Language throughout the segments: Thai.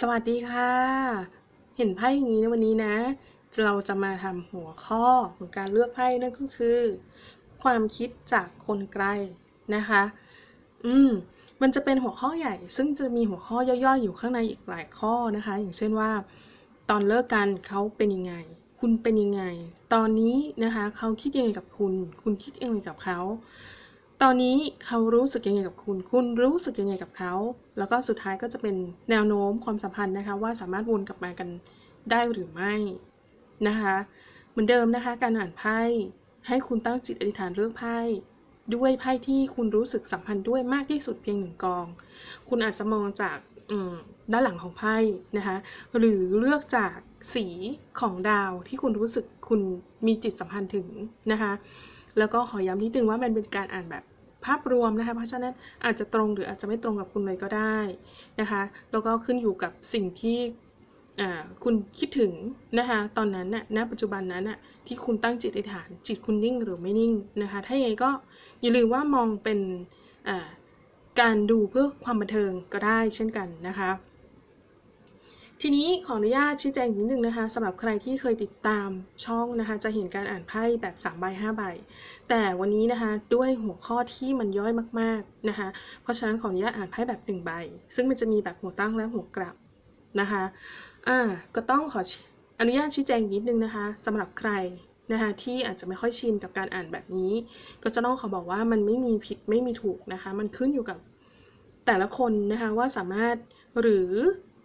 สวัสดีค่ะ เห็นไพ่อย่างนี้ในวันนี้นะ เราจะมาทำหัวข้อของการเลือกไพ่นั่นก็คือ ความคิดจากคนไกลนะคะ อืม มันจะเป็นหัวข้อใหญ่ ซึ่งจะมีหัวข้อย่อยๆ อยู่ข้างในอีกหลายข้อนะคะ อย่างเช่นว่า ตอนเลิกกันเขาเป็นยังไง คุณเป็นยังไง ตอนนี้นะคะ เขาคิดยังไงกับคุณ คุณคิดยังไงกับเขา ตอนนี้เขารู้สึกยังไงกับคุณ คุณรู้สึกยังไงกับเขา แล้วก็สุดท้ายก็จะเป็นแนวโน้มความสัมพันธ์นะคะ ว่าสามารถวนกลับมากันได้หรือไม่นะคะ เหมือนเดิมนะคะ การอ่านไพ่ให้คุณตั้งจิตอธิษฐานเลือกไพ่ด้วยไพ่ที่คุณรู้สึกสัมพันธ์ด้วยมากที่สุดเพียงหนึ่งกอง คุณอาจจะมองจากด้านหลังของไพ่นะคะ หรือเลือกจากสีของดาวที่คุณรู้สึกคุณมีจิตสัมพันธ์ถึงนะคะ แล้วก็ขอย้ำนิดนึงว่ามันเป็นการอ่านแบบภาพรวมนะคะ เพราะฉะนั้นอาจจะตรงหรืออาจจะไม่ตรงกับคุณเลยก็ได้นะคะ แล้วก็ขึ้นอยู่กับสิ่งที่คุณคิดถึงนะคะตอนนั้นน่ะณปัจจุบันนั้นน่ะที่คุณตั้งจิตอธิษฐานจิตคุณนิ่งหรือไม่นิ่งนะคะถ้าอย่างไรก็อย่าลืมว่ามองเป็นการดูเพื่อความบันเทิงก็ได้เช่นกันนะคะ ทีนี้ขออนุญาตชี้แจงนิดนึงนะคะสำหรับใครที่เคยติดตามช่องนะคะ จะเห็นการอ่านไพ่แบบ3ใบ5ใบแต่วันนี้นะคะด้วยหัวข้อที่มันย่อยมากๆนะคะ เพราะฉะนั้นขออนุญาตอ่านไพ่แบบ1ใบซึ่งมันจะมีแบบหัวตั้งและหัวกลับนะคะอ่าก็ต้องขออนุญาตชี้แจงนิดนึงนะคะสำหรับใครนะคะที่อาจจะไม่ค่อยชินกับการอ่านแบบนี้ ก็จะต้องขอบอกว่ามันไม่มีผิดไม่มีถูกนะคะ มันขึ้นอยู่กับแต่ละคนนะคะว่าสามารถหรือ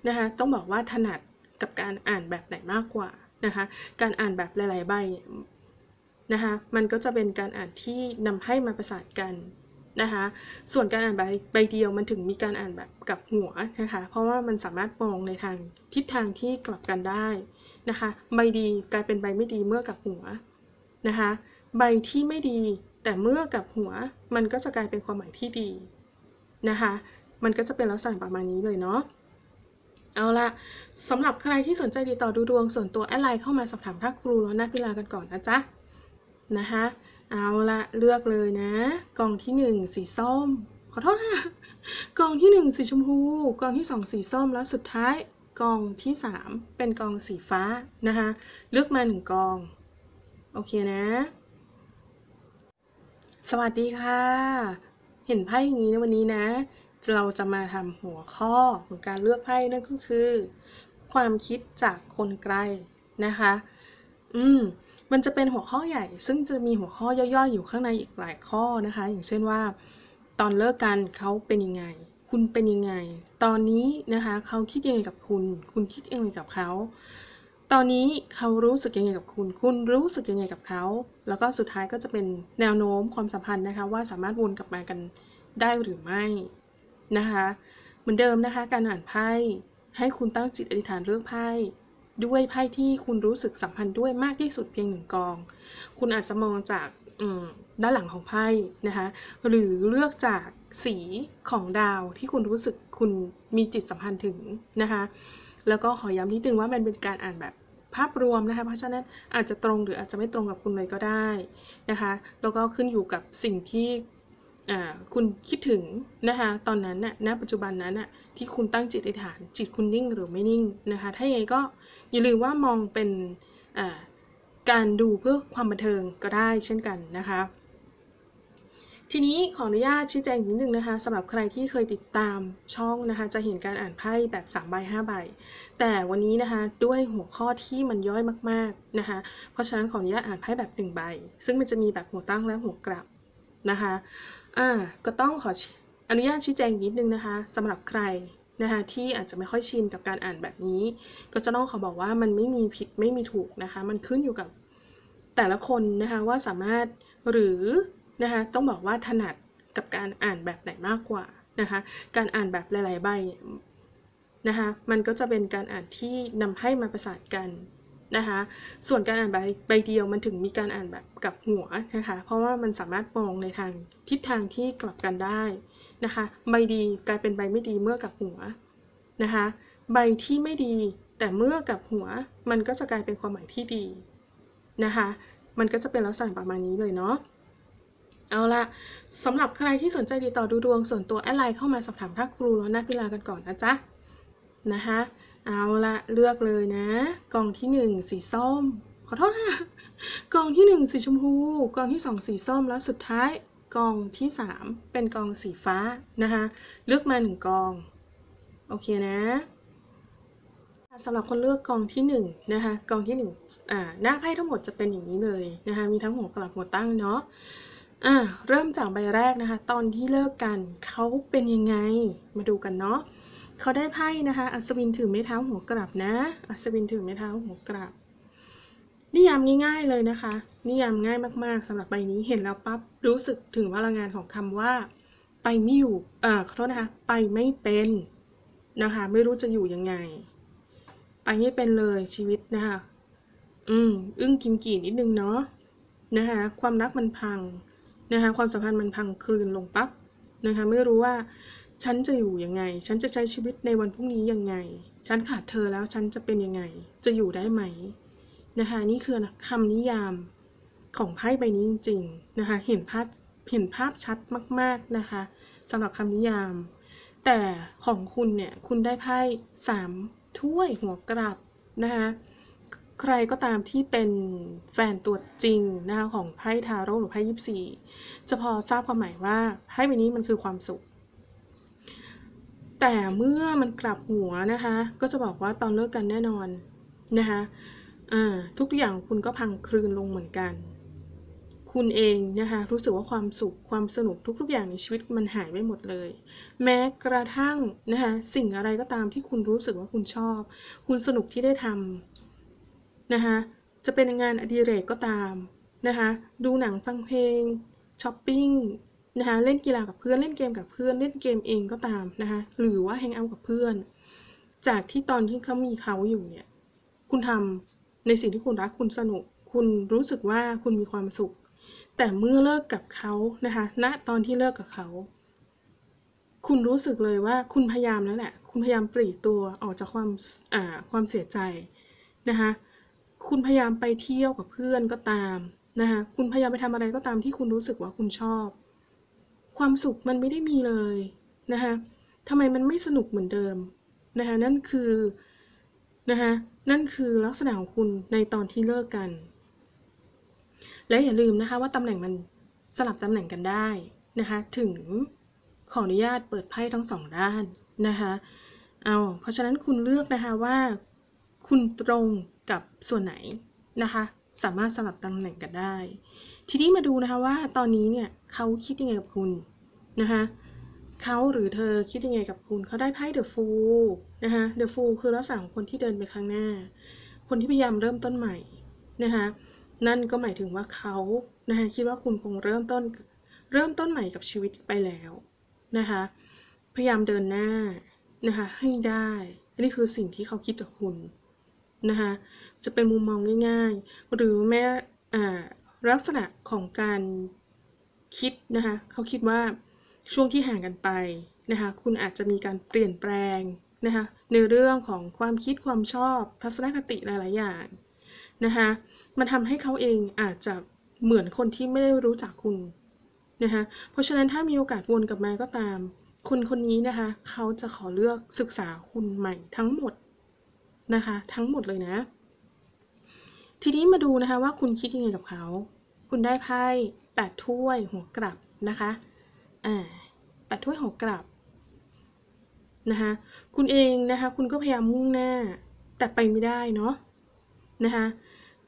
นะคะต้องบอกว่าถนัดกับการอ่านแบบไหนมากกว่านะคะการอ่านแบบหลายๆใบนะคะมันก็จะเป็นการอ่านที่นำให้มาประสานกันนะคะส่วนการอ่านใบใบเดียวมันถึงมีการอ่านแบบกับหัวนะคะเพราะว่ามันสามารถมองในทางทิศทางที่กลับกันได้นะคะใบดีกลายเป็นใบไม่ดีเมื่อกับหัวนะคะใบที่ไม่ดีแต่เมื่อกับหัวมันก็จะกลายเป็นความหมายที่ดีนะคะมันก็จะเป็นลักษณะประมาณนี้เลยเนาะ เอาละสำหรับใครที่สนใจติดต่อดูดวงส่วนตัวแอดไลน์เข้ามาสอบถามทักครูแล้วนัดเวลากันก่อนนะจ๊ะนะคะเอาละเลือกเลยนะ กล่องที่หนึ่งสีส้ม ขอโทษนะกล่องที่หนึ่งสีชมพูกล่องที่สองสีส้มแล้วสุดท้ายกล่องที่สามเป็นกล่องสีฟ้านะคะเลือกมาหนึ่งกองโอเคนะ สวัสดีค่ะ เห็นไพ่อย่างนี้ในวันนี้นะ เราจะมาทำหัวข้อของการเลือกไพ่นั่นก็คือ ความคิดจากคนไกลนะคะ อืม มันจะเป็นหัวข้อใหญ่ ซึ่งจะมีหัวข้อย่อยๆ อยู่ข้างในอีกหลายข้อนะคะ อย่างเช่นว่า ตอนเลิกกันเขาเป็นยังไง คุณเป็นยังไง ตอนนี้นะคะเขาคิดยังไงกับคุณ คุณคิดยังไงกับเขา ตอนนี้เขารู้สึกยังไงกับคุณ คุณรู้สึกยังไงกับเขา แล้วก็สุดท้ายก็จะเป็นแนวโน้มความสัมพันธ์นะคะ ว่าสามารถวนกลับมากันได้หรือไม่ นะคะเหมือนเดิมนะคะ การอ่านไพ่ให้คุณตั้งจิตอธิษฐานเลือกไพ่ด้วยไพ่ที่คุณรู้สึกสัมพันธ์ด้วยมากที่สุดเพียงหนึ่งกอง คุณอาจจะมองจากด้านหลังของไพ่นะคะ หรือเลือกจากสีของดาวที่คุณรู้สึกคุณมีจิตสัมพันธ์ถึงนะคะ แล้วก็ขอย้ำนิดนึงว่ามันเป็นการอ่านแบบภาพรวมนะคะ เพราะฉะนั้นอาจจะตรงหรืออาจจะไม่ตรงกับคุณเลยก็ได้นะคะ แล้วก็ขึ้นอยู่กับสิ่งที่ คุณคิดถึงนะคะตอนนั้นน่ะณปัจจุบันนั้นน่ะที่คุณตั้งจิตอธิษฐาน จิตคุณนิ่งหรือไม่นิ่งนะคะถ้าอย่างไรก็อย่าลืมว่ามองเป็นการดูเพื่อความบันเทิงก็ได้เช่นกันนะคะทีนี้ขออนุญาตชี้แจงนิดนึงนะคะสำหรับใครที่เคยติดตามช่องนะคะ จะเห็นการอ่านไพ่แบบ3ใบ5ใบแต่วันนี้นะคะด้วยหัวข้อที่มันย่อยมากๆนะคะ เพราะฉะนั้นขออนุญาตอ่านไพ่แบบ1ใบซึ่งมันจะมีแบบหัวตั้งและหัวกลับนะคะ อ่าก็ต้องขออนุญาตชี้แจงนิดนึงนะคะสำหรับใครนะคะที่อาจจะไม่ค่อยชินกับการอ่านแบบนี้ ก็จะต้องขอบอกว่ามันไม่มีผิดไม่มีถูกนะคะ มันขึ้นอยู่กับแต่ละคนนะคะว่าสามารถหรือนะคะต้องบอกว่าถนัดกับการอ่านแบบไหนมากกว่านะคะ การอ่านแบบหลาย ๆ ใบนะคะ มันก็จะเป็นการอ่านที่นำให้มาประสานกัน นะคะส่วนการอ่านใบใบเดียวมันถึงมีการอ่านแบบกับหัวนะคะเพราะว่ามันสามารถมองในทางทิศทางที่กลับกันได้นะคะใบดีกลายเป็นใบไม่ดีเมื่อกับหัวนะคะใบที่ไม่ดีแต่เมื่อกับหัวมันก็จะกลายเป็นความหมายที่ดีนะคะมันก็จะเป็นลักษณะประมาณนี้เลยเนาะเอาละสำหรับใครที่สนใจติดต่อดูดวงส่วนตัวแอดไลน์เข้ามาสอบถามทักครูแล้วนัดเวลากันก่อนนะจ๊ะนะคะ เอาละเลือกเลยนะ กล่องที่หนึ่งสีส้ม ขอโทษนะกล่องที่หนึ่งสีชมพู กล่องที่สองสีส้ม แล้วสุดท้ายกล่องที่สามเป็นกล่องสีฟ้านะคะ เลือกมาหนึ่งกอง โอเคนะสำหรับคนเลือกกองที่หนึ่งนะคะกองที่หนึ่งอ่าหน้าไพ่ทั้งหมดจะเป็นอย่างนี้เลยนะคะมีทั้งหัวกลับหัวตั้งเนาะอ่าเริ่มจากใบแรกนะคะ ตอนที่เลิกกันเขาเป็นยังไงมาดูกันเนาะ เขาได้ไพ่นะคะ อัศวินถือไม้เท้าหัวกลับนะ อัศวินถือไม้เท้าหัวกลับ นิยามง่ายๆเลยนะคะ นิยามง่ายมากๆสำหรับใบนี้เห็นแล้วปั๊บรู้สึกถึงพลังงานของคำว่า ไปไม่อยู่ เอ่าขอโทษนะคะ ไปไม่เป็นนะคะ ไม่รู้จะอยู่ยังไง ไปไม่เป็นเลยชีวิตนะคะ อืมอึ้งกิมกี่นิดนึงเนาะนะคะ ความรักมันพังนะคะ ความสัมพันธ์มันพังคลืนลงปั๊บนะคะ ไม่รู้ว่า ฉันจะอยู่ยังไง ฉันจะใช้ชีวิตในวันพรุ่งนี้ยังไง ฉันขาดเธอแล้วฉันจะเป็นยังไง จะอยู่ได้ไหมนะคะ นี่คือคำนิยามของไพ่ใบนี้จริงๆนะคะ เห็นภาพเห็นภาพชัดมาก ๆนะคะสำหรับคำนิยาม แต่ของคุณเนี่ยคุณได้ไพ่สามถ้วยหัวกลับนะคะใครก็ตามที่เป็นแฟนตัวจริงนะคะของไพ่ทาโร่หรือไพ่ยิปซีจะพอทราบความหมายว่าไพ่ใบนี้มันคือความสุข แต่เมื่อมันกลับหัวนะคะ ก็จะบอกว่าตอนเลิกกันแน่นอนนะคะทุกอย่างคุณก็พังคลืนลงเหมือนกัน คุณเองนะคะรู้สึกว่าความสุขความสนุกทุกๆอย่างในชีวิตมันหายไปหมดเลย แม้กระทั่งนะคะสิ่งอะไรก็ตามที่คุณรู้สึกว่าคุณชอบ คุณสนุกที่ได้ทำนะคะจะเป็นงานอดิเรกก็ตามนะคะดูหนังฟังเพลงช้อปปิ้ง นะคะเล่นกีฬากับเพื่อนเล่นเกมกับเพื่อนเล่นเกมเองก็ตามนะคะหรือว่าแฮงเอาท์กับเพื่อน จากที่ตอนที่เขามีเขาอยู่เนี่ยคุณทำในสิ่งที่คุณรักคุณสนุก คุณรู้สึกว่าคุณมีความสุข แต่เมื่อเลิกกับเขานะคะณตอนที่เลิกกับเขา คุณรู้สึกเลยว่าคุณพยายามแล้วแหละคุณพยายามปลีกตัวออกจากความอ่าความเสียใจนะคะคุณพยายามไปเที่ยวกับเพื่อนก็ตามนะคะคุณพยายามไปทำอะไรก็ตามที่คุณรู้สึกว่าคุณชอบ ความสุขมันไม่ได้มีเลยนะคะทำไมมันไม่สนุกเหมือนเดิมนะคะนั่นคือนะคะนั่นคือลักษณะของคุณในตอนที่เลิกกัน และอย่าลืมนะคะว่าตำแหน่งมันสลับตำแหน่งกันได้นะคะถึงขออนุญาตเปิดไพ่ทั้งสองด้านนะคะเอาเพราะฉะนั้นคุณเลือกนะคะว่าคุณตรงกับส่วนไหนนะคะสามารถสลับตำแหน่งกันได้ ทีนี้มาดูนะคะว่าตอนนี้เนี่ยเขาคิดยังไงกับคุณ นะคะเขาหรือเธอคิดยังไงกับคุณ เขาได้ไพ่เดอะฟูลนะคะเดอะฟูลคือลักษณะของคนที่เดินไปข้างหน้า คนที่พยายามเริ่มต้นใหม่นะคะนั่นก็หมายถึงว่าเขานะคะคิดว่าคุณคงเริ่มต้นเริ่มต้นใหม่กับชีวิตไปแล้วนะคะพยายามเดินหน้านะคะให้ได้ อันนี้คือสิ่งที่เขาคิดกับคุณนะคะจะเป็นมุมมองง่าย ๆ หรือแม้ลักษณะของการคิดนะคะเขาคิดว่า ช่วงที่ห่างกันไปนะคะคุณอาจจะมีการเปลี่ยนแปลงนะคะในเรื่องของความคิดความชอบ ทัศนคติหลายๆอย่างนะคะมันทำให้เขาเองอาจจะเหมือนคนที่ไม่ได้รู้จักคุณนะคะเพราะฉะนั้นถ้ามีโอกาสวนกลับมาก็ตาม คนคนนี้นะคะเขาจะขอเลือกศึกษาคุณใหม่ทั้งหมดนะคะทั้งหมดเลยนะ ทีนี้มาดูนะคะว่าคุณคิดยังไงกับเขา คุณได้ไพ่แปดถ้วยหัวกลับนะคะ อ่าแปดถ้วยหัวกลับนะคะคุณเองนะคะ คุณก็พยายามมุ่งหน้า แต่ไปไม่ได้เนาะนะคะ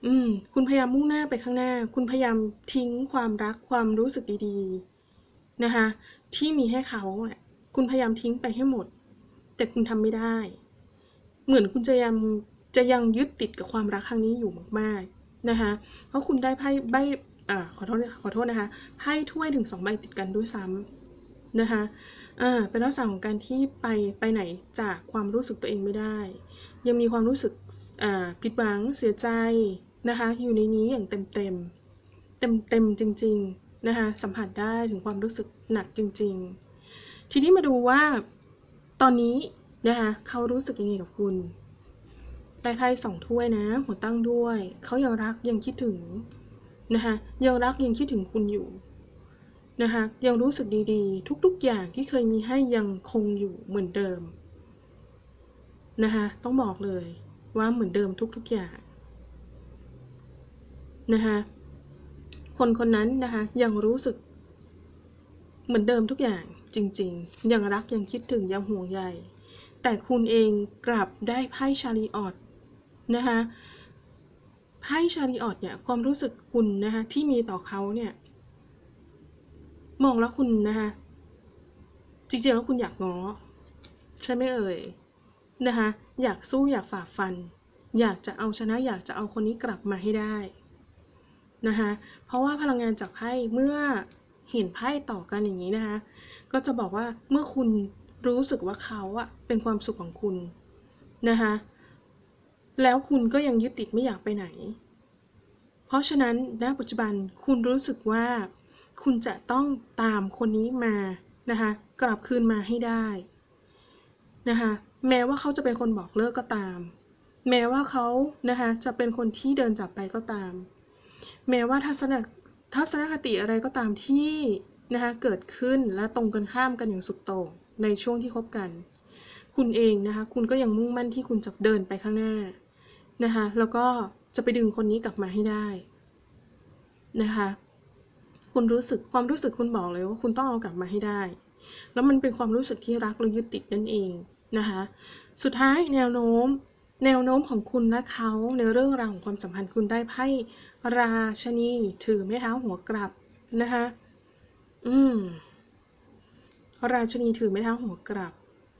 อืมคุณพยายามมุ่งหน้าไปข้างหน้า คุณพยายามทิ้งความรักความรู้สึกดีๆนะคะที่มีให้เขาคุณพยายามทิ้งไปให้หมด แต่คุณทำไม่ได้ เหมือนคุณจะยังจะยังยึดติดกับความรักครั้งนี้อยู่มากๆนะคะเพราะคุณได้ไพ่ใบ อ่าขอโทษขอโทษนะคะไพ่ถ้วยถึงสองใบติดกันด้วยซ้ำนะคะอ่าเป็นลักษณะของการที่ไปไปไหนจากความรู้สึกตัวเองไม่ได้ ยังมีความรู้สึกอ่าผิดหวังเสียใจนะคะอยู่ในนี้อย่างเต็มเต็มเต็มเต็มจริงๆนะคะสัมผัสได้ถึงความรู้สึกหนักจริง ๆ ทีนี้มาดูว่าตอนนี้นะคะเขารู้สึกยังไงกับคุณได้ไพ่สองถ้วยนะ หัวตั้งด้วย เขายังรักยังคิดถึง นะคะยังรักยังคิดถึงคุณอยู่นะคะยังรู้สึกดีๆ ทุกๆอย่างที่เคยมีให้ยังคงอยู่เหมือนเดิมนะคะต้องบอกเลยว่าเหมือนเดิมทุกๆอย่างนะคะคนคนนั้นนะคะยังรู้สึก เหมือนเดิมทุกอย่างจริงๆ ยังรักยังคิดถึงยังห่วงใยแต่คุณเองกลับได้ไพ่ชาลีออดนะคะ ไพ่ชาลีออดเนี่ยความรู้สึกคุณนะคะที่มีต่อเขาเนี่ย มองแล้วคุณนะคะจริงๆแล้วคุณอยากง้อใช่ไหมเอ่ยนะคะอยากสู้อยากฝ่าฟัน อยากจะเอาชนะอยากจะเอาคนนี้กลับมาให้ได้นะคะเพราะว่าพลังงานจากไพ่เมื่อเห็นไพ่ต่อกันอย่างนี้นะคะก็จะบอกว่าเมื่อคุณรู้สึกว่าเขาอะเป็นความสุขของคุณนะคะ แล้วคุณก็ยังยึดติดไม่อยากไปไหน เพราะฉะนั้นณปัจจุบันคุณรู้สึกว่า คุณจะต้องตามคนนี้มานะคะกลับคืนมาให้ได้นะคะแม้ว่าเขาจะเป็นคนบอกเลิกก็ตาม แม้ว่าเขานะคะจะเป็นคนที่เดินจากไปก็ตาม แม้ว่าทัศนทัศนคติอะไรก็ตามที่นะคะเกิดขึ้นและตรงกันข้ามกันอย่างสุดโต่งในช่วงที่คบกัน คุณเองนะคะคุณก็ยังมุ่งมั่นที่คุณจะเดินไปข้างหน้า นะคะแล้วก็จะไปดึงคนนี้กลับมาให้ได้นะคะคุณรู้สึกความรู้สึกคุณบอกเลยว่าคุณต้องเอากลับมาให้ได้ แล้วมันเป็นความรู้สึกที่รักและยึดติดนั่นเองนะคะสุดท้ายแนวโน้ม แนวโน้มของคุณและเขาในเรื่องราวของความสัมพันธ์คุณได้ไพ่ราชนีถือไม้เท้าหัวกลับนะคะอืมราชนีถือไม้เท้าหัวกลับ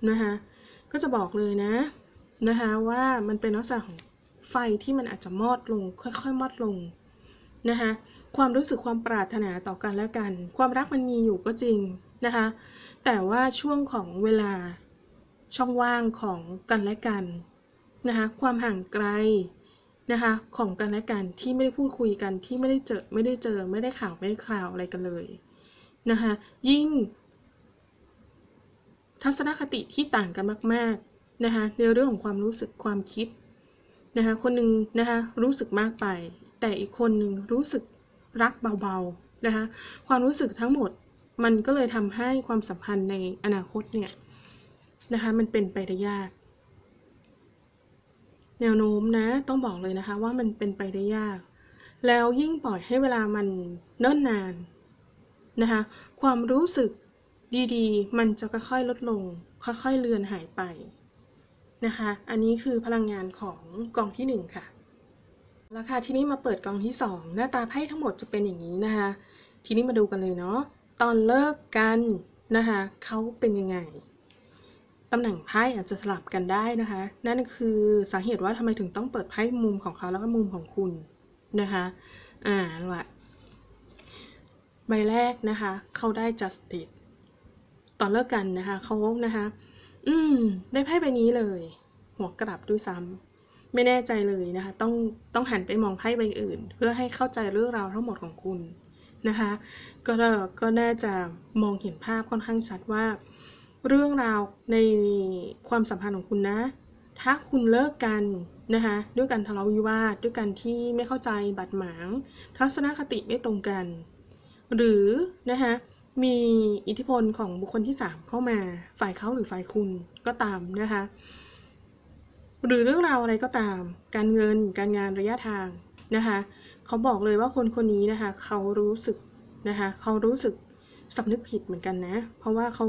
นะคะก็จะบอกเลยนะนะคะว่ามันเป็นลักษณะของ ไฟที่มันอาจจะมอดลง ค่อยๆมอดลงนะคะความรู้สึกความปรารถนาต่อกันและกัน ความรักมันมีอยู่ก็จริงนะคะแต่ว่าช่วงของเวลาช่องว่างของกันและกันนะคะความห่างไกลนะคะของกันและกันที่ไม่ได้พูดคุยกันที่ไม่ได้เจอไม่ได้เจอไม่ได้ข่าวไม่ได้ข่าวอะไรกันเลยนะคะยิ่ง ทัศนคติที่ต่างกันมากๆนะคะในเรื่องของความรู้สึกความคิด นะคะคนหนึ่งนะคะรู้สึกมากไป แต่อีกคนหนึ่งรู้สึกรักเบาๆนะคะความรู้สึกทั้งหมดมันก็เลยทำให้ความสัมพันธ์ในอนาคตเนี่ยนะคะมันเป็นไปได้ยาก แนวโน้มนะต้องบอกเลยนะคะว่ามันเป็นไปได้ยาก แล้วยิ่งปล่อยให้เวลามันเนิ่นนานนะคะความรู้สึกดีๆ มันจะค่อยๆลดลง ค่อยๆเลือนหายไป นะคะ อันนี้คือพลังงานของกองที่ 1 ค่ะ แล้วค่ะ ทีนี้มาเปิดกองที่ 2 หน้าตาไพ่ทั้งหมดจะเป็นอย่างนี้นะคะ ทีนี้มาดูกันเลยเนาะ ตอนเลิกกันนะคะเขาเป็นยังไงตำแหน่งไพ่อาจจะสลับกันได้นะคะ นั่นคือสาเหตุว่าทำไมถึงต้องเปิดไพ่มุมของเขาแล้วก็มุมของคุณนะคะ อ่าละใบแรกนะคะ เขาได้ justice ตอนเลิกกันนะคะเขานะคะ อืม ได้ไพ่ใบนี้เลย หัวกลับด้วยซ้ำไม่แน่ใจเลยนะคะ ต้องต้องหันไปมองไพ่ใบอื่น เพื่อให้เข้าใจเรื่องราวทั้งหมดของคุณนะคะ ก็ก็น่าจะมองเห็นภาพค่อนข้างชัดว่า เรื่องราวในความสัมพันธ์ของคุณนะ ถ้าคุณเลิกกันนะคะด้วยการทะเลาะวิวาทด้วยการที่ไม่เข้าใจบัดหมาง ทัศนคติไม่ตรงกัน หรือนะคะ มีอิทธิพลของบุคคลที่ 3 เข้ามาฝ่ายเขาหรือฝ่ายคุณก็ตามนะคะ หรือเรื่องราวอะไรก็ตาม การเงิน การงานระยะทางนะคะเขาบอกเลยว่าคนคนนี้นะคะ เขารู้สึกนะคะเขารู้สึกสำนึกผิดเหมือนกันนะ เพราะว่าเขา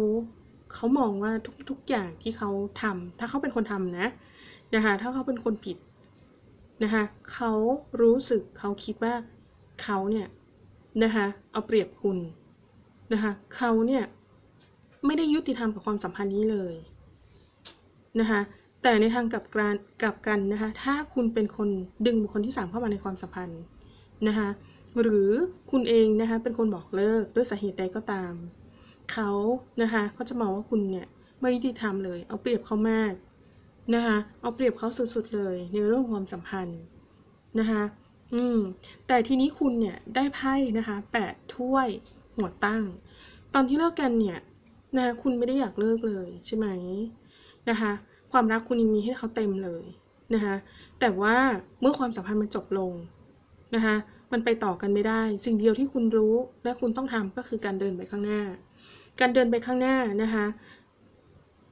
เขามองว่าทุกๆอย่างที่เขาทำถ้าเขาเป็นคนทำนะนะคะ ถ้าเขาเป็นคนผิดนะคะ เขารู้สึกเขาคิดว่าเขาเนี่ยนะคะเอาเปรียบคุณ นะคะเขาเนี่ยไม่ได้ยุติธรรมกับความสัมพันธ์นี้เลยนะคะแต่ในทางกลับกันกลับกันนะคะถ้าคุณเป็นคนดึงบุคคลที่สามเข้ามาในความสัมพันธ์นะคะหรือคุณเองนะคะเป็นคนบอกเลิกด้วยสาเหตุใดก็ตามเขานะคะเขาจะมองว่าคุณเนี่ยไม่ยุติธรรมเลย เอาเปรียบเขามากนะคะเอาเปรียบเขาสุดๆเลยในเรื่องความสัมพันธ์นะคะอืมแต่ทีนี้คุณเนี่ยได้ไพ่นะคะแปดถ้วย หัวตั้ง ตอนที่เลิกกันเนี่ยนะคุณไม่ได้อยากเลิกเลยใช่ไหมนะคะ ความรักคุณยังมีให้เขาเต็มเลยนะคะแต่ว่าเมื่อความสัมพันธ์มันจบลงนะคะมันไปต่อกันไม่ได้ สิ่งเดียวที่คุณรู้และคุณต้องทำก็คือการเดินไปข้างหน้า การเดินไปข้างหน้านะคะ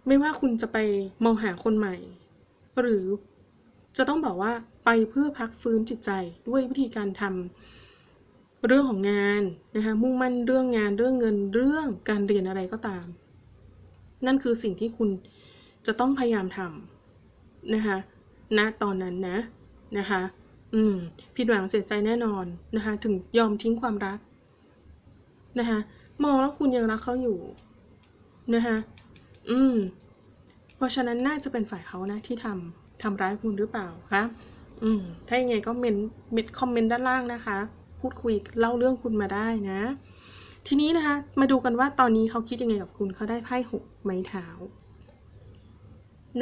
ไม่ว่าคุณจะไปมองหาคนใหม่ หรือจะต้องบอกว่าไปเพื่อพักฟื้นจิตใจด้วยวิธีการทำ เรื่องของงานนะคะมุ่งมั่นเรื่องงานเรื่องเงินเรื่องการเรียนอะไรก็ตาม นั่นคือสิ่งที่คุณจะต้องพยายามทำนะคะณนะตอนนั้นนะนะคะอืมผิดหวังเสียใจแน่นอนนะคะถึงยอมทิ้งความรักนะคะมองแล้วคุณยังรักเขาอยู่นะคะอืมเพราะฉะนั้นน่าจะเป็นฝ่ายเขานะที่ทำทำร้ายคุณหรือเปล่าคะอืมถ้าอย่างไงก็เมนเมนคอมเมนต์ด้านล่างนะคะ พูดคุยเล่าเรื่องคุณมาได้นะ ทีนี้นะคะ มาดูกันว่าตอนนี้เขาคิดยังไงกับคุณเขาได้ไพ่หกไม้เท้า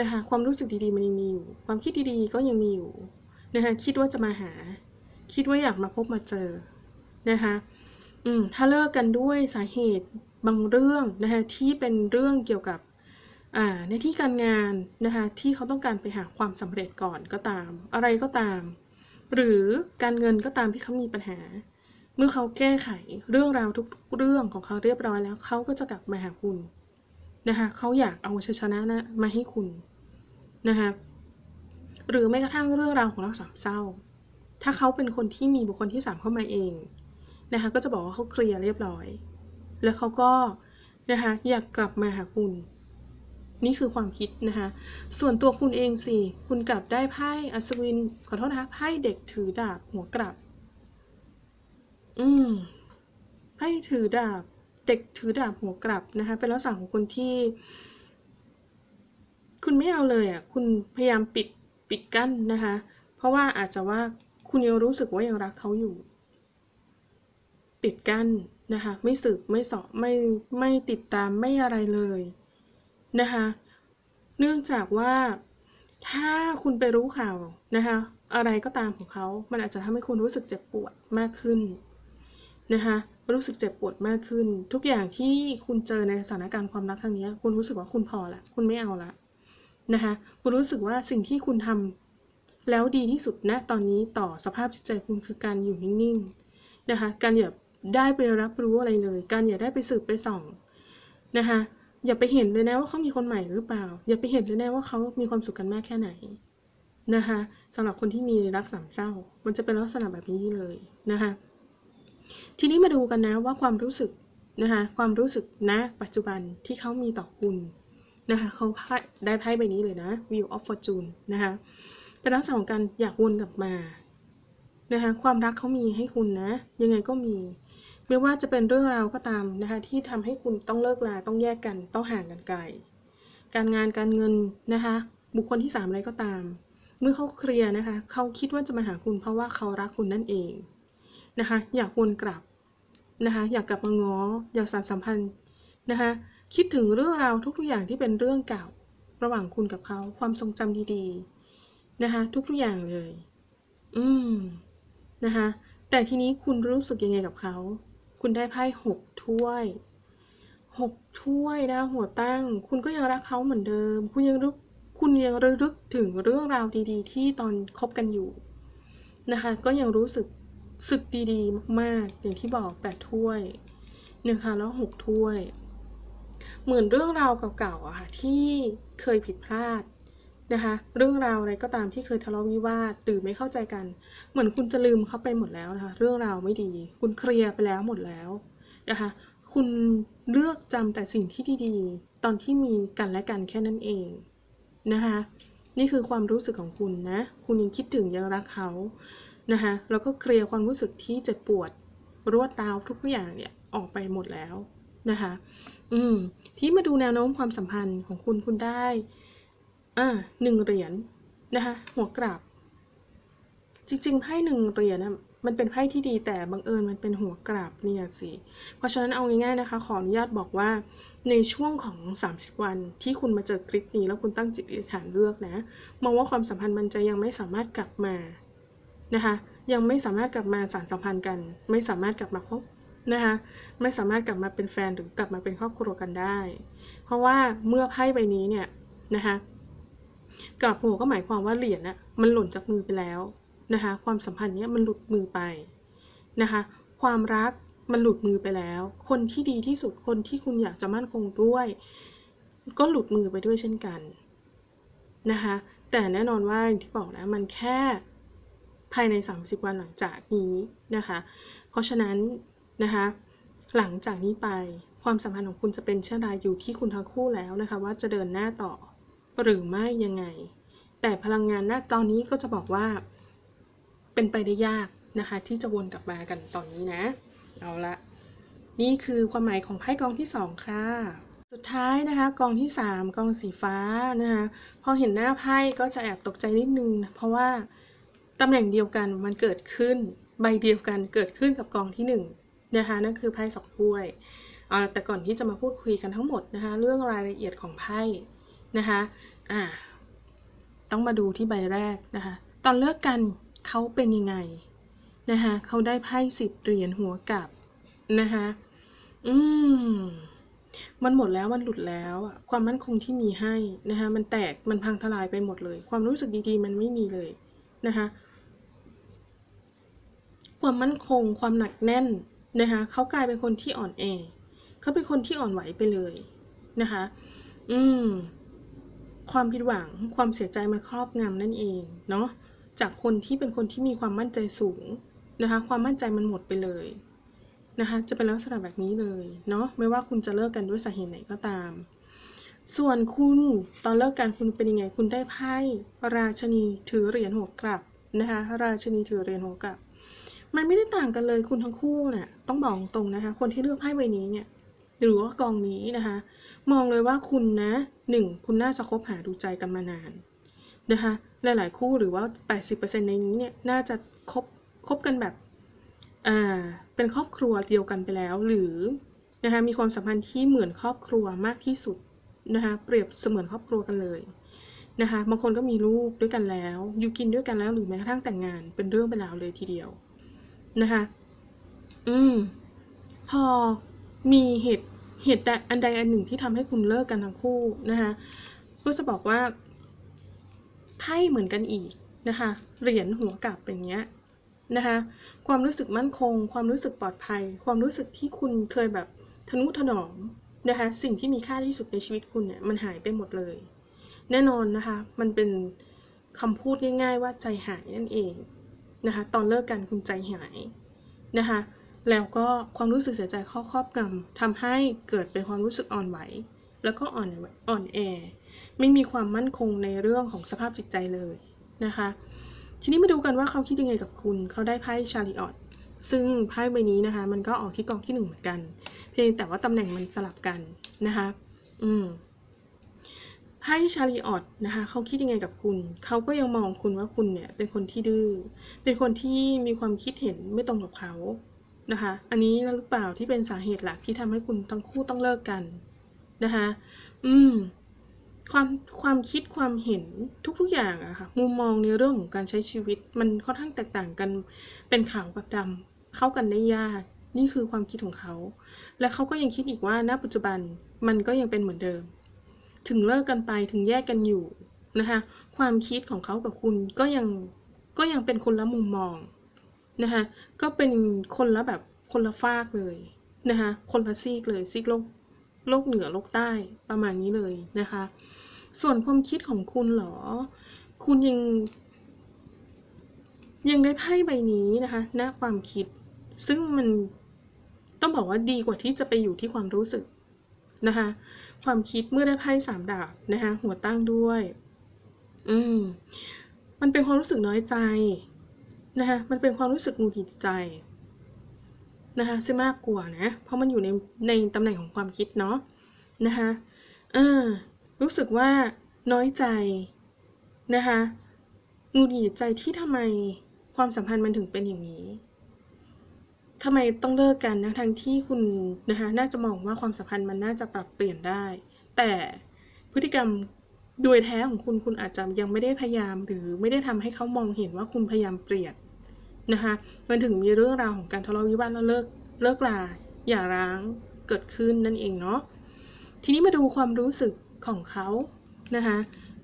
นะคะความรู้สึกดีๆมันยังมีอยู่ ความคิดดีๆก็ยังมีอยู่นะคะคิดว่าจะมาหา คิดว่าอยากมาพบมาเจอนะคะอืมถ้าเลิกกันด้วยสาเหตุบางเรื่องนะคะที่เป็นเรื่องเกี่ยวกับในที่การงานนะคะที่เขาต้องการไปหาความสำเร็จก่อนก็ตาม อะไรก็ตาม หรือการเงินก็ตามที่เขามีปัญหา เมื่อเขาแก้ไขเรื่องราวทุกเรื่องของเขาเรียบร้อยแล้ว เขาก็จะกลับมาหาคุณนะคะเขาอยากเอาชัยชนะนะมาให้คุณนะคะหรือแม้กระทั่งเรื่องราวของรักสามเศร้า ถ้าเขาเป็นคนที่มีบุคคลที่สามเข้ามาเองนะคะก็จะบอกว่าเขาเคลียร์เรียบร้อย แล้วเขาก็นะคะอยากกลับมาหาคุณ นี่คือความคิดนะคะ ส่วนตัวคุณเองสิ คุณกลับได้ไพ่อัศวิน ขอโทษนะคะ ไพ่เด็กถือดาบหัวกลับ อืม ไพ่ถือดาบ เด็กถือดาบหัวกลับนะคะ เป็นลักษณะของคนที่ คุณไม่เอาเลยอะ คุณพยายามปิดปิดกั้นนะคะ เพราะว่าอาจจะว่าคุณยังรู้สึกว่ายังรักเขาอยู่ ปิดกั้นนะคะ ไม่สืบไม่สอบไม่ไม่ติดตามไม่อะไรเลย นะคะเนื่องจากว่าถ้าคุณไปรู้ข่าวนะคะอะไรก็ตามของเขามันอาจจะทำให้คุณรู้สึกเจ็บปวดมากขึ้นนะคะรู้สึกเจ็บปวดมากขึ้น ทุกอย่างที่คุณเจอในสถานการณ์ความรักครั้งนี้คุณรู้สึกว่าคุณพอละคุณไม่เอาละนะคะคุณรู้สึกว่าสิ่งที่คุณทำแล้วดีที่สุดนะตอนนี้ต่อสภาพจิตใจคุณคือการอยู่นิ่งๆนะคะการอย่าได้ไปรับรู้อะไรเลย การอย่าได้ไปสืบไปส่องนะคะ อย่าไปเห็นเลยนะว่าเขามีคนใหม่หรือเปล่า อย่าไปเห็นเลยนะว่าเขามีความสุขกันมากแค่ไหนนะคะสำหรับคนที่มีรักสามเศร้า มันจะเป็นลักษณะแบบนี้เลยนะคะทีนี้มาดูกันนะว่าความรู้สึกนะคะความรู้สึกณปัจจุบันที่เขามีต่อคุณนะคะเขาได้ไพ่ใบนี้เลยนะ View of Fortune นะคะเป็นลักษณะของการอยากวนกลับมานะคะความรักเขามีให้คุณนะ ยังไงก็มี ไม่ว่าจะเป็นเรื่องราวก็ตามนะคะที่ทำให้คุณต้องเลิกลาต้องแยกกันต้องห่างกันไกล การงานการเงินนะคะบุคคลที่สามอะไรก็ตาม เมื่อเขาเคลียร์นะคะเขาคิดว่าจะมาหาคุณเพราะว่าเขารักคุณนั่นเองนะคะอยากวนกลับนะคะอยากกลับมาง้ออยากสานสัมพันธ์นะคะคิดถึงเรื่องราวทุกๆอย่างที่เป็นเรื่องเก่าระหว่างคุณกับเขาความทรงจำดีๆนะคะทุกๆอย่างเลย อืมนะคะแต่ทีนี้คุณรู้สึกยังไงกับเขา คุณได้ไพ่หกถ้วยหกถ้วยนะหัวตั้ง คุณก็ยังรักเขาเหมือนเดิม คุณยังรึกคุณยังระลึกถึงเรื่องราวดีๆ ที่ตอนคบกันอยู่นะคะ ก็ยังรู้สึกสึกดีๆ มากๆ อย่างที่บอกแปดถ้วยนะคะแล้วหกถ้วย เหมือนเรื่องราวเก่าๆอะค่ะที่เคยผิดพลาด นะคะ เรื่องราวอะไรก็ตามที่เคยทะเลาะวิวาทหรือไม่เข้าใจกัน เหมือนคุณจะลืมเขาไปหมดแล้วนะคะ เรื่องราวไม่ดี คุณเคลียร์ไปแล้วหมดแล้วนะคะ คุณเลือกจำแต่สิ่งที่ดีๆ ตอนที่มีกันและกันแค่นั้นเองนะคะ นี่คือความรู้สึกของคุณนะ คุณยังคิดถึงยังรักเขานะคะ แล้วก็เคลียร์ความรู้สึกที่เจ็บปวดรวดราวทุกอย่างเนี่ยออกไปหมดแล้วนะคะ อืม ที่มาดูแนวโน้มความสัมพันธ์ของคุณคุณได้ อ่าหนึ่งเหรียญนนะคะหัวกราบ จริงๆไพ่หนึ่งเหรียญนะมันเป็นไพ่ที่ดีแต่บังเอิญมันเป็นหัวกราบเนี่ยสิเพราะฉะนั้นเอาง่ายๆนะคะ ขออนุญาตบอกว่าในช่วงของ 30 วันที่คุณมาเจอคลิปนี้แล้วคุณตั้งจิตอธิษฐานเลือกนะมองว่าความสัมพันธ์มันจะยังไม่สามารถกลับมานะคะ ยังไม่สามารถกลับมาสารสัมพันธ์กัน ไม่สามารถกลับมาพบนะคะไม่สามารถกลับมาเป็นแฟนหรือกลับมาเป็นครอบครัวกันได้ เพราะว่าเมื่อไพ่ใบนี้เนี่ยนะคะ กลับหัวก็หมายความว่าเหรียญน่ะมันหล่นจากมือไปแล้วนะคะ ความสัมพันธ์เนี้ยมันหลุดมือไปนะคะ ความรักมันหลุดมือไปแล้ว คนที่ดีที่สุดคนที่คุณอยากจะมั่นคงด้วย ก็หลุดมือไปด้วยเช่นกันนะคะ แต่แน่นอนว่าอย่างที่บอกนะมันแค่ภายใน 30 วันหลังจากนี้นะคะ เพราะฉะนั้นนะคะหลังจากนี้ไปความสัมพันธ์ของคุณจะเป็นเช่นไรอยู่ที่คุณทั้งคู่แล้วนะคะ ว่าจะเดินหน้าต่อ หรือไม่ยังไง แต่พลังงานณตอนนี้ก็จะบอกว่า เป็นไปได้ยากนะคะ ที่จะวนกลับมากันตอนนี้นะ เอาละนี่คือความหมายของไพ่กองที่สองค่ะ สุดท้ายนะคะ กองที่สามกองสีฟ้านะคะพอเห็นหน้าไพ่ก็จะแอบตกใจนิดนึงนะเพราะว่าตำแหน่งเดียวกันมันเกิดขึ้น ใบเดียวกันเกิดขึ้นกับกองที่หนึ่งนะคะนั่นคือไพ่สองถ้วยเอาละแต่ก่อนที่จะมาพูดคุยกันทั้งหมดนะคะ เรื่องรายละเอียดของไพ่ นะคะอ่าต้องมาดูที่ใบแรกนะคะตอนเลิกกันเขาเป็นยังไงนะคะเขาได้ไพ่สิบเหรียญหัวกลับนะคะอืมมันหมดแล้วมันหลุดแล้วความมั่นคงที่มีให้นะคะมันแตกมันพังทลายไปหมดเลย ความรู้สึกดีๆ มันไม่มีเลยนะคะความมั่นคงความหนักแน่นนะคะเขากลายเป็นคนที่อ่อนแอเขาเป็นคนที่อ่อนไหวไปเลยนะคะ อืม ความผิดหวังความเสียใจมันครอบงำนั่นเองเนาะจากคนที่เป็นคนที่มีความมั่นใจสูงนะคะ ความมั่นใจมันหมดไปเลยนะคะ จะเป็นลักษณะแบบนี้เลยเนาะไม่ว่าคุณจะเลิกกันด้วยสาเหตุไหนก็ตาม ส่วนคุณตอนเลิกกันคุณเป็นยังไง คุณได้ไพ่ราชนีถือเหรียญหัวกลับนะคะ ราชนีถือเหรียญหัวกลับ มันไม่ได้ต่างกันเลยคุณทั้งคู่เนี่ยต้องบอกตรงนะคะ คนที่เลือกไพ่ใบนี้เนี่ย หรือว่ากองนี้นะคะ มองเลยว่าคุณนะหนึ่งคุณน่าจะคบหาดูใจกันมานานนะคะหลายๆคู่หรือว่า 80%ในนี้เนี่ยน่าจะคบคบกันแบบอ่าเป็นครอบครัวเดียวกันไปแล้ว หรือนะคะมีความสัมพันธ์ที่เหมือนครอบครัวมากที่สุดนะคะเปรียบเสมือนครอบครัวกันเลยนะคะบางคนก็มีลูกด้วยกันแล้วอยู่กินด้วยกันแล้วหรือแม้กระทั่งแต่งงานเป็นเรื่องไปแล้วเลยทีเดียวนะคะอืมพอ มีเหตุเหตุใดอันใดอันหนึ่งที่ทำให้คุณเลิกกันทั้งคู่นะคะก็จะบอกว่าไพ่เหมือนกันอีกนะคะเหรียญหัวกลับเป็นเงี้ยนะคะความรู้สึกมั่นคง ความรู้สึกปลอดภัย ความรู้สึกที่คุณเคยแบบทนุถนอมนะคะสิ่งที่มีค่าที่สุดในชีวิตคุณเนี่ยมันหายไปหมดเลย แน่นอนนะคะ มันเป็นคำพูดง่าย ๆ ว่าใจหายนั่นเองนะคะ ตอนเลิกกันคุณใจหายนะคะ แล้วก็ความรู้สึกเสียใจข้อครอบกำทำให้เกิดเป็นความรู้สึกอ่อนไหว แล้วก็อ่อนอ่อนแอ ไม่มีความมั่นคงในเรื่องของสภาพจิตใจเลยนะคะ ทีนี้มาดูกันว่าเขาคิดยังไงกับคุณ เขาได้ไพ่ชาริออตซึ่งไพ่ใบนี้นะคะ มันก็ออกที่กองที่หนึ่งเหมือนกัน เพียงแต่ว่าตำแหน่งมันสลับกันนะคะ อืมไพ่ชาริออตนะคะเขาคิดยังไงกับคุณ เขาก็ยังมองคุณว่าคุณเนี่ยเป็นคนที่ดื้อ เป็นคนที่มีความคิดเห็นไม่ตรงกับเขา นะคะ อันนี้หรือเปล่าที่เป็นสาเหตุหลักที่ทำให้คุณทั้งคู่ต้องเลิกกันนะคะ อืม ความความคิดความเห็นทุกๆอย่างอะค่ะ มุมมองในเรื่องของการใช้ชีวิต มันค่อนข้างแตกต่างกัน เป็นขาวกับดำเข้ากันได้ยาก นี่คือความคิดของเขา และเขาก็ยังคิดอีกว่าณปัจจุบันมันก็ยังเป็นเหมือนเดิม ถึงเลิกกันไปถึงแยกกันอยู่นะคะ ความคิดของเขากับคุณก็ยังก็ยังเป็นคนละมุมมอง นะคะก็เป็นคนละแบบคนละฟากเลยนะคะคนละซีกเลยซีกโลกโลกเหนือโลกใต้ประมาณนี้เลยนะคะ ส่วนความคิดของคุณเหรอ คุณยัง ยังได้ไพ่ใบนี้นะคะณความคิด ซึ่งมันต้องบอกว่าดีกว่าที่จะไปอยู่ที่ความรู้สึกนะคะ ความคิดเมื่อได้ไพ่สามดาบนะคะ หัวตั้งด้วย อืมมันเป็นความรู้สึกน้อยใจ นะคะมันเป็นความรู้สึกหงุดหงิดใจนะคะซึ่งมากกว่านะ เพราะมันอยู่ในในตำแหน่งของความคิดเนาะนะคะเออรู้สึกว่าน้อยใจนะคะงุนหงิดใจที่ทำไมความสัมพันธ์มันถึงเป็นอย่างนี้ทำไมต้องเลิกกันนะทั้งที่คุณนะคะน่าจะมองว่าความสัมพันธ์มันน่าจะปรับเปลี่ยนได้ แต่พฤติกรรมโดยแท้ของคุณคุณอาจจะยังไม่ได้พยายาม หรือไม่ได้ทำให้เขามองเห็นว่าคุณพยายามเปลี่ยน นะคะมันถึงมีเรื่องราวของการทะเลาะวิวาทแล้วเลิกเลิกลาอย่าร้างเกิดขึ้นนั่นเองเนาะทีนี้มาดูความรู้สึกของเขานะคะ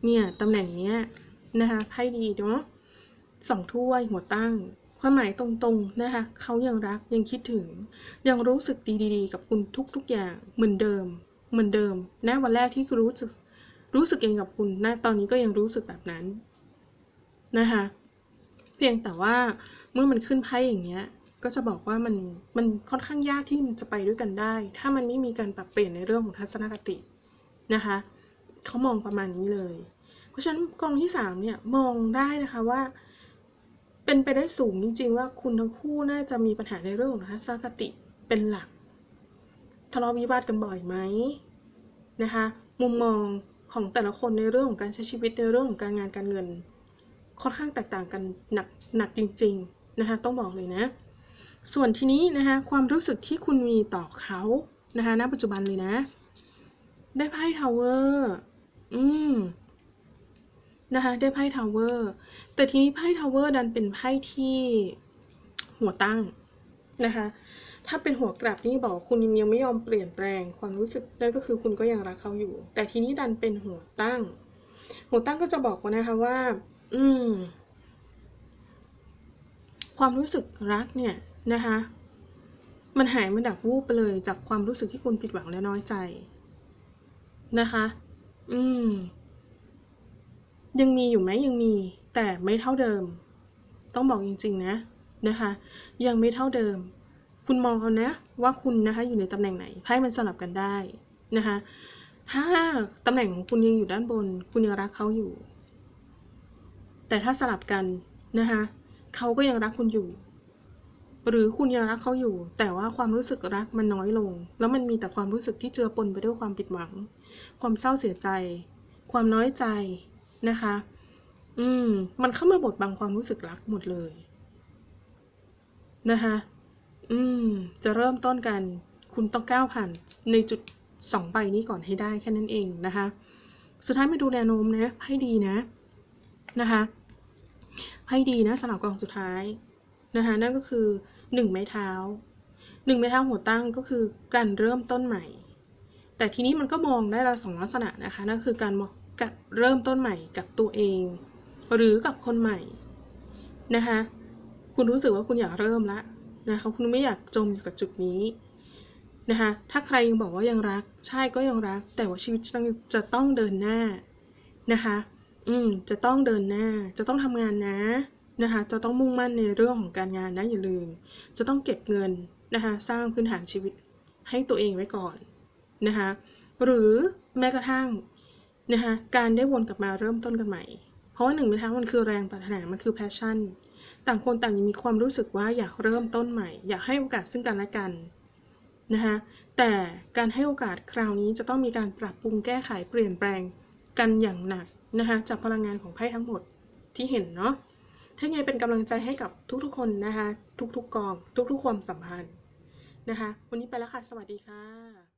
เนี่ยตำแหน่งเนี้ยนะคะไพ่ดีเนาะสองถ้วยหัวตั้ง ความหมายตรงๆนะคะเขายังรักยังคิดถึง ยังรู้สึกดีๆ กับคุณทุกๆอย่างเหมือนเดิม เหมือนเดิมนะวันแรกที่รู้สึกรู้สึกยังไงกับคุณณตอนนี้ก็ยังรู้สึกแบบนั้นนะคะเพียงแต่ว่า เมื่อมันขึ้นไพ่อย่างเงี้ย ก็จะบอกว่ามันมันค่อนข้างยากที่มันจะไปด้วยกันได้ ถ้ามันไม่มีการปรับเปลี่ยนในเรื่องของทัศนคตินะคะเขามองประมาณนี้เลย เพราะฉะนั้นกองที่สามเนี่ยมองได้นะคะว่า เป็นไปได้สูงจริง ๆ ว่าคุณทั้งคู่น่าจะมีปัญหาในเรื่องของทัศนคติเป็นหลักทะเลาะวิวาทกันบ่อยไหมนะคะ มุมมองของแต่ละคนในเรื่องของการใช้ชีวิตในเรื่องของการงานการเงิน ค่อนข้างแตกต่างกันหนักหนักจริง ๆ นะคะต้องบอกเลยนะ ส่วนทีนี้นะคะความรู้สึกที่คุณมีต่อเขานะคะณปัจจุบันเลยนะ ได้ไพ่ทาวเวอร์อืมนะคะได้ไพ่ทาวเวอร์แต่ทีนี้ไพ่ทาวเวอร์ดันเป็นไพ่ที่หัวตั้งนะคะถ้าเป็นหัวกลับนี่บอกคุณยังไม่ยอมเปลี่ยนแปลงความรู้สึกนั่นก็คือคุณก็ยังรักเขาอยู่ แต่ทีนี้ดันเป็นหัวตั้ง หัวตั้งก็จะบอกว่านะคะว่า อืม ความรู้สึกรักเนี่ยนะคะมันหายมันดับวูบไปเลยจากความรู้สึกที่คุณผิดหวังและน้อยใจนะคะ อืม ยังมีอยู่ไหมยังมี แต่ไม่เท่าเดิม ต้องบอกจริง ๆ นะนะคะ ยังไม่เท่าเดิม คุณมองเอานะ ว่าคุณนะคะ อยู่ในตำแหน่งไหนไพ่มันสลับกันได้นะคะ ถ้าตำแหน่งของคุณยังอยู่ด้านบน คุณยังรักเขาอยู่ แต่ถ้าสลับกันนะคะ เขาก็ยังรักคุณอยู่ หรือคุณยังรักเขาอยู่ แต่ว่าความรู้สึกรักมันน้อยลง แล้วมันมีแต่ความรู้สึกที่เจือปนไปด้วยความผิดหวัง ความเศร้าเสียใจ ความน้อยใจนะคะ อืม มันเข้ามาบดบังความรู้สึกรักหมดเลย นะคะ อืม จะเริ่มต้นกัน คุณต้องก้าวผ่านในจุดสองใบนี้ก่อนให้ได้แค่นั้นเองนะคะ สุดท้ายมาดูแนวโน้มนะให้ดีนะนะคะ ให้ดีนะสำหรับกองสุดท้ายนะคะนั่นก็คือหนึ่งไม้เท้าหนึ่งไม้เท้าหัวตั้งก็คือการเริ่มต้นใหม่ แต่ทีนี้มันก็มองได้ละสองลักษณะนะคะนั่นคือการเริ่มต้นใหม่กับตัวเอง หรือกับคนใหม่นะคะคุณรู้สึกว่าคุณอยากเริ่มละนะคะคุณไม่อยากจมอยู่กับจุดนี้นะคะถ้าใครยังบอกว่ายังรัก ใช่ก็ยังรัก แต่ว่าชีวิตจะต้องเดินหน้านะคะ อืม จะต้องเดินหน้า จะต้องทำงานนะนะคะ จะต้องมุ่งมั่นในเรื่องของการงานนะอย่าลืม จะต้องเก็บเงินนะคะ สร้างพื้นฐานชีวิตให้ตัวเองไว้ก่อนนะคะ หรือแม้กระทั่งนะคะการได้วนกลับมาเริ่มต้นกันใหม่ เพราะว่าหนึ่งในทางมันคือแรงปรารถนา มันคือแพชชั่น ต่างคนต่างมีความรู้สึกว่าอยากเริ่มต้นใหม่ อยากให้โอกาสซึ่งกันและกันนะคะแต่การให้โอกาสคราวนี้จะต้องมีการปรับปรุงแก้ไขเปลี่ยนแปลงกันอย่างหนัก นะคะจากพลังงานของไพ่ทั้งหมดที่เห็นเนาะถ้าไงเป็นกำลังใจให้กับทุกๆคนนะคะ ทุกๆกอง ทุกๆความสัมพันธ์นะคะ วันนี้ไปแล้วค่ะ สวัสดีค่ะ